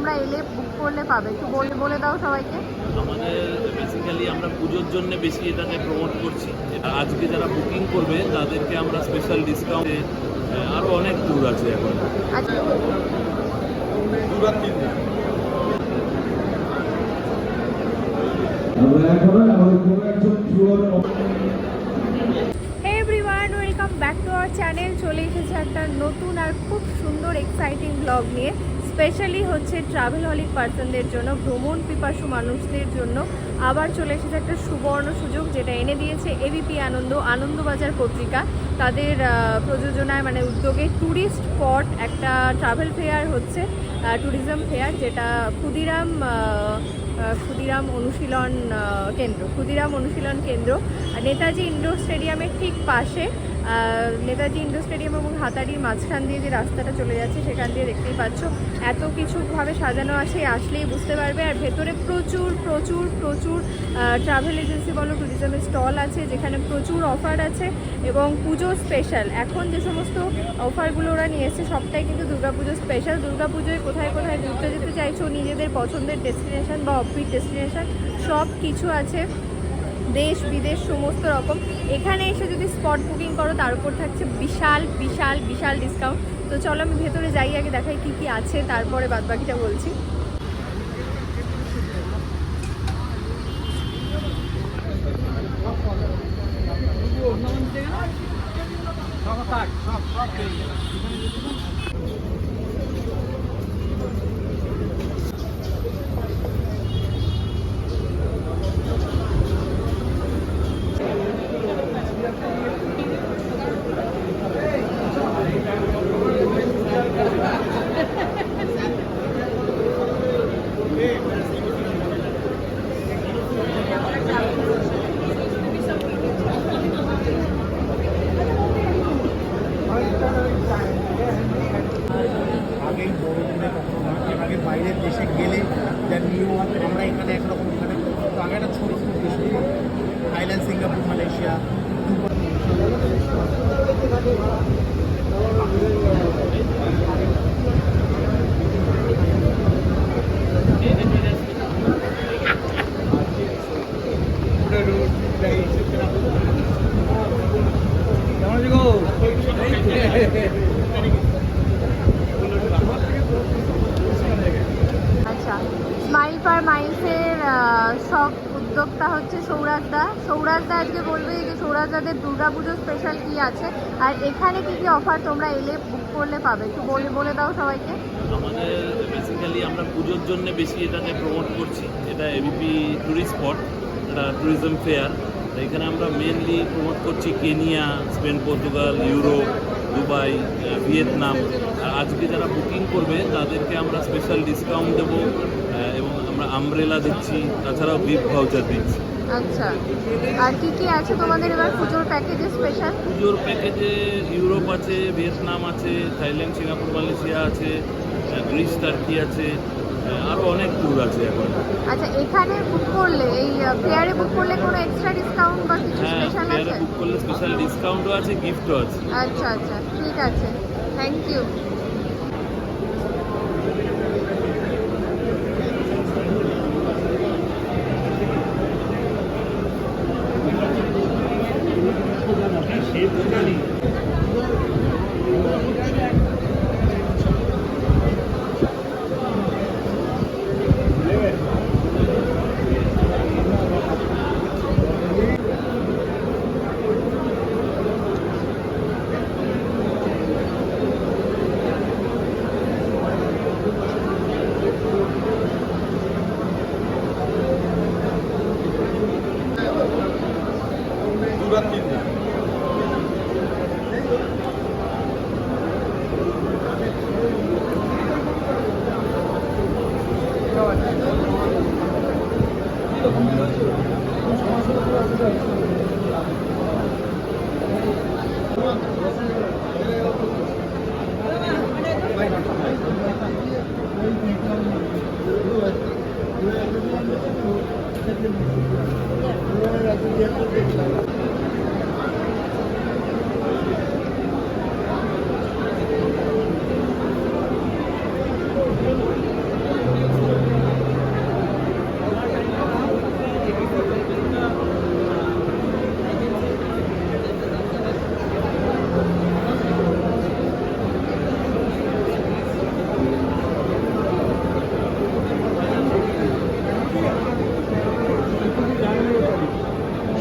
তোমরা এলে বুক করলে পাবে। একটু বলে বলে দাও সবাইকে। আমাদের বেসিক্যালি আমরা পুজোর জন্য বেশি এটাকে প্রমোট করছি। এটা আজকে যারা বুকিং করবে তাদেরকে আমরা স্পেশাল ডিসকাউন্টে আরও অনেক ট্যুর আছে এখন। আচ্ছা। আমরা এখন আমাদের কোনো একজন চ্যানেল চলে এসেছে একটা নতুন আর খুব সুন্দর এক্সাইটিং ব্লগ নিয়ে স্পেশালি হচ্ছে ট্রাভেল হলিক পার্সনদের জন্য, ভ্রমণ পিপাসু মানুষদের জন্য। আবার চলে এসেছে একটা সুবর্ণ সুযোগ যেটা এনে দিয়েছে এবিপি আনন্দ, আনন্দবাজার পত্রিকা। তাদের প্রযোজনায় মানে উদ্যোগে ট্যুরিস্ট স্পট একটা ট্রাভেল ফেয়ার হচ্ছে ট্যুরিজম ফেয়ার যেটা ক্ষুদিরাম ক্ষুদিরাম অনুশীলন কেন্দ্র, ক্ষুদিরাম অনুশীলন কেন্দ্র, নেতাজি ইন্ডোর স্টেডিয়ামের ঠিক পাশে। নেতাজি ইন্ডোর স্টেডিয়াম এবং হাতারির মাঝখান দিয়ে যে রাস্তাটা চলে যাচ্ছে, সেখান দিয়ে দেখতেই পাচ্ছ এত কিছুভাবে সাজানো আছে আসলেই বুঝতে পারবে। আর ভেতরে প্রচুর প্রচুর প্রচুর ট্রাভেল এজেন্সি বলো ট্যুরিজমের স্টল আছে, যেখানে প্রচুর অফার আছে এবং পুজো স্পেশাল এখন যে সমস্ত অফারগুলো ওরা নিয়ে এসেছে, সবটাই কিন্তু দুর্গাপুজো স্পেশাল দুর্গাপুজোয় কোথায় কোথায় ঘুরতে যেতে চাইছো, নিজেদের পছন্দের ডেস্টিনেশন বা অফবিট ডেস্টিনেশন সব কিছু আছে। দেশ বিদেশ সমস্ত রকম এখানে এসে যদি স্পট বুকিং করো তার উপর থাকছে বিশাল বিশাল বিশাল ডিসকাউন্ট তো চলো আমি ভেতরে যাই আগে দেখাই কি কি আছে তারপরে বাদবাকিটা বলছি আগেই বড় দিনে কখনো নয় এর আগে বাইরের দেশে গেলে যার নিয়ম আমরা এখানে একরকম ওখানে তো আগে একটা ছোটো ছোটো দেশ ছিল। থাইল্যান্ড সিঙ্গাপুর মালয়েশিয়া আচ্ছা পার মাইলসের সব উদ্যোক্তা হচ্ছে সৌরাজদা সৌরাজদা আজকে বলবে যে সৌরাজদাদের দুর্গাপুজো স্পেশাল কি আছে? আর এখানে কি কি অফার তোমরা এলে বুক করলে পাবে? একটু বলে বলে দাও সবাইকে। আমাদের বেসিক্যালি আমরা পুজোর জন্য বেশি এটাকে প্রমোট করছি। এটা এবিপি ট্যুরিস্ট স্পট এটা ট্যুরিজম ফেয়ার এখানে আমরা মেনলি প্রমোট করছি Kenya Spain Portugal Europe Dubai Vietnam আর আজকে যারা বুকিং করবে, তাদেরকে আমরা স্পেশাল ডিসকাউন্ট দেবো। আমরা আমব্রেলা দিচ্ছি তাছাড়াও গিফট ভাউচার দিচ্ছি। আচ্ছা আর কি কি আছে তোমাদের এবার পুজোর প্যাকেজে স্পেশাল পুজোর প্যাকেজে ইউরোপ আছে ভিয়েতনাম আছে থাইল্যান্ড সিঙ্গাপুর মালয়েশিয়া আছে গ্রিস টার্কি আছে আরও অনেক ট্যুর আছে এখন। আচ্ছা এখানে বুক করলে এই ফেয়ারে বুক করলে কোনো এক্সট্রা ডিসকাউন্ট বা কিছু হ্যাঁ স্পেশাল ফেয়ারে আছে? বুক করলে স্পেশাল ডিসকাউন্টও আছে গিফটও আছে। আচ্ছা আচ্ছা ঠিক আছে। থ্যাংক ইউ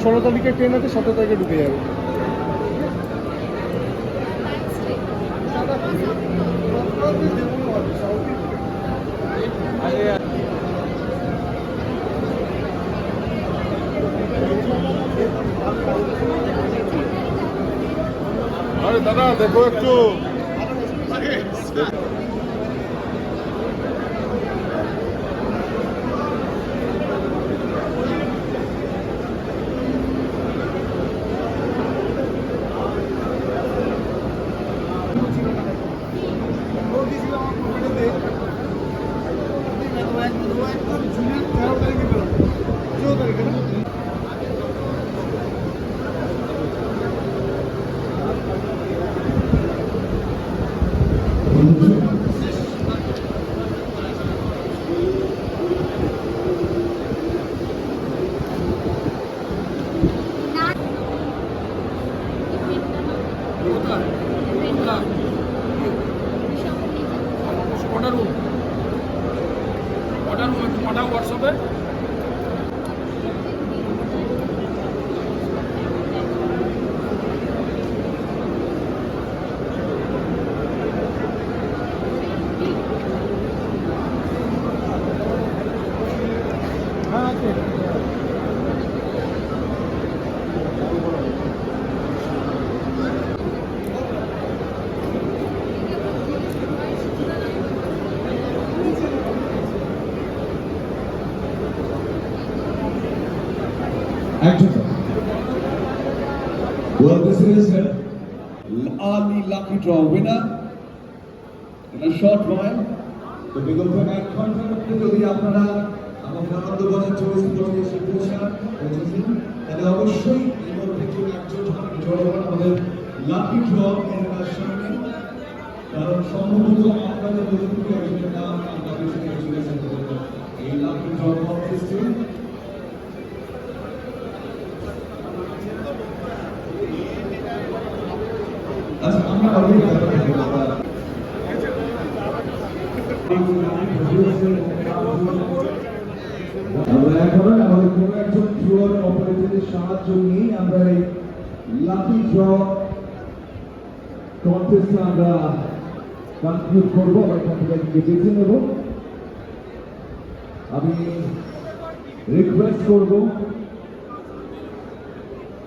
ষোলো তারিখে ট্রেন আছে সতেরো তারিখে ঢুকে যাবে। আরে দাদা দেখো একটু। রুম একটু Lucky Draw winner in a short while. তো বিগত এক ঘণ্টার মধ্যে যদি আপনারা আমাদের আনন্দবনের চব্বিশ পঁচিশ পৌঁছান পৌঁছেছেন তাহলে অবশ্যই এই মধ্যে কেউ একজন জড়ো আমাদের লাকি ড্র এর সামনে কারণ সম্ভবত আপনাদের মধ্যে একজনের নাম লাকি ড্র কন্টেস্ট আমরা কনক্লুড করবো আমরা এখান থেকে একজনকে বেছে নেব আমি রিকোয়েস্ট করবো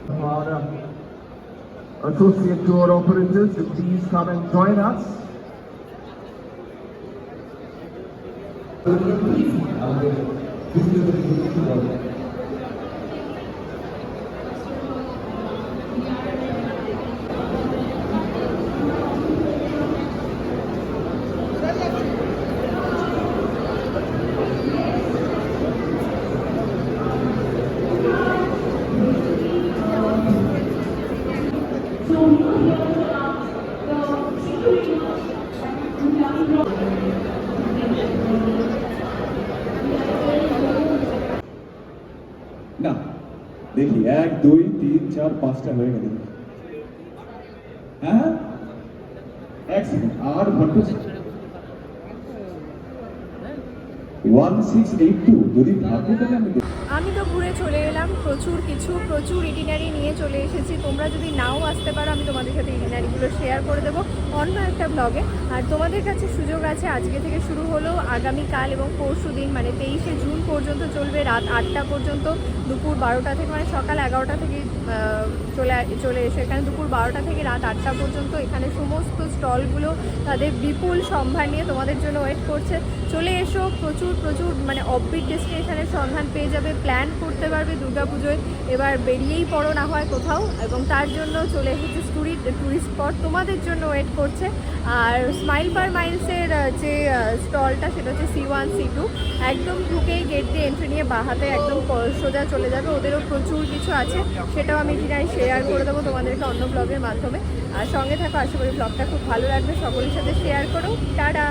our um, associate tour operators to please come and join us. আমাদের না দেখি এক দুই তিন চার পাঁচটা হয়ে গেল হ্যাঁ এক সেকেন্ড আর ঘণ্টা ওয়ান সিক্স এইট টু যদি ভাবো তাহলে আমি দেখি। আমি তো ঘুরে চলে এলাম, প্রচুর কিছু, প্রচুর ইটিনারি নিয়ে চলে এসেছি। তোমরা যদি নাও আসতে পারো, আমি তোমাদের সাথে ইটিনারিগুলো শেয়ার করে দেবো অন্য একটা ব্লগে আর তোমাদের কাছে সুযোগ আছে, আজকে থেকে শুরু হলো, আগামীকাল এবং পরশু দিন মানে তেইশে জুন পর্যন্ত চলবে রাত আটটা পর্যন্ত, দুপুর বারোটা থেকে মানে সকাল এগারোটা থেকে চলে চলে এসে। এখানে দুপুর বারোটা থেকে রাত আটটা পর্যন্ত এখানে সমস্ত স্টলগুলো তাদের বিপুল সম্ভার নিয়ে তোমাদের জন্য ওয়েট করছে। চলে এসো, প্রচুর প্রচুর মানে অফবিট ডেস্টিনেশনের সন্ধান পেয়ে যাবে। প্ল্যান করতে পারবে দুর্গাপুজোয়। এবার বেরিয়েই পড়ো না হয় কোথাও এবং তার জন্য চলে এসেছে টুরিস্ট টুরিস্ট স্পট তোমাদের জন্য ওয়েট করছে। আর স্মাইল পার মাইলসের যে স্টলটা সেটা হচ্ছে সি ওয়ান সি টু একদম ঢুকেই গেট দিয়ে এন্ট্রি নিয়ে বাহাতে একদম সোজা চলে যাবে। ওদেরও প্রচুর কিছু আছে। সেটাও আমি কিনাই শেয়ার করে দেবো তোমাদেরকে অন্য ব্লগের মাধ্যমে। আর সঙ্গে থাকো, আশা করি ব্লগটা খুব ভালো লাগবে। সকলের সাথে শেয়ার করো। টাটা!